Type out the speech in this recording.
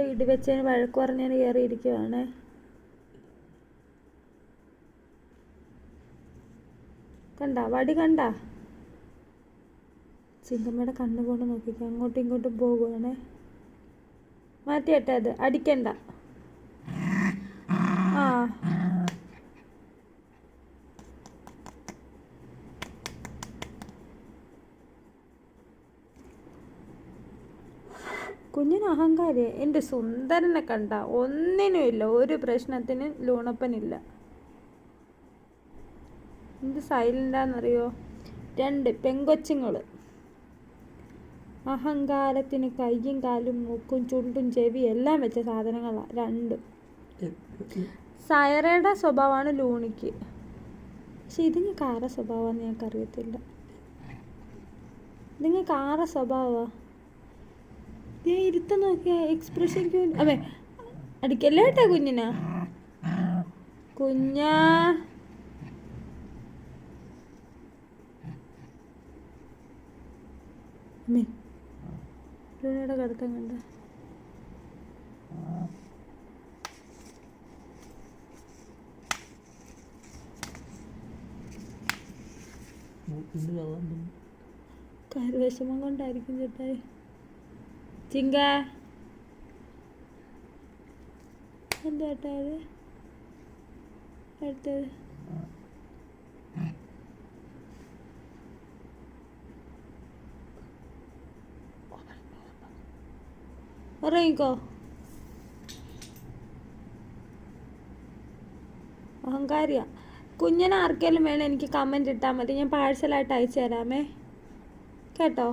എന്റെ ഇടിവെച്ചതിന് വഴക്ക് പറഞ്ഞതിന് കയറിയിരിക്കുവാണ്. കണ്ട? വടി കണ്ട? ചിങ്കമ്മയുടെ കണ്ണു കൊണ്ട് നോക്കിക്കോ അങ്ങോട്ടും ഇങ്ങോട്ടും പോകുവാണ്. മാറ്റിയട്ടെ അത് അടിക്കണ്ട. കുഞ്ഞിന് അഹങ്കാരി എന്റെ സുന്ദരനെ കണ്ട ഒന്നിനുമില്ല ഒരു പ്രശ്നത്തിന് ലൂണപ്പനില്ല. എന്ത് സൈലന്റാന്നറിയോ രണ്ട് പെങ്കൊച്ചുങ്ങൾ അഹങ്കാരത്തിന് കയ്യും കാലും മൂക്കും ചുണ്ടും ചെവി എല്ലാം വെച്ച സാധനങ്ങളാണ് രണ്ട്. സയറയുടെ സ്വഭാവമാണ് ലൂണിക്ക്. പക്ഷെ ഇതിങ്ങൾക്ക് ആരുടെ സ്വഭാവമാണെന്ന് ഞങ്ങൾക്ക് അറിയത്തില്ല നിങ്ങൾക്ക് ആരുടെ സ്വഭാവമാണ് ദേ ഇരുത്ത നോക്കിയ എക്സ്പ്രഷൻ അവേ അടിക്കല്ലേ കേട്ടാ കുഞ്ഞിനാ? കുഞ്ഞാ. ലൂണയുടെ കടുത്തം കണ്ട? വിഷമം കൊണ്ടായിരിക്കും ചേട്ടായി. ചിങ്ക. ചേട്ടാ അടുത്തത്. ഉറങ്ങിക്കോ. അഹങ്കാരിയാ. കുഞ്ഞിനെ വേണം എനിക്ക് കമന്റ് ഇട്ടാൽ മതി. ഞാൻ പാഴ്സലായിട്ട് അയച്ചു തരാമേ കേട്ടോ?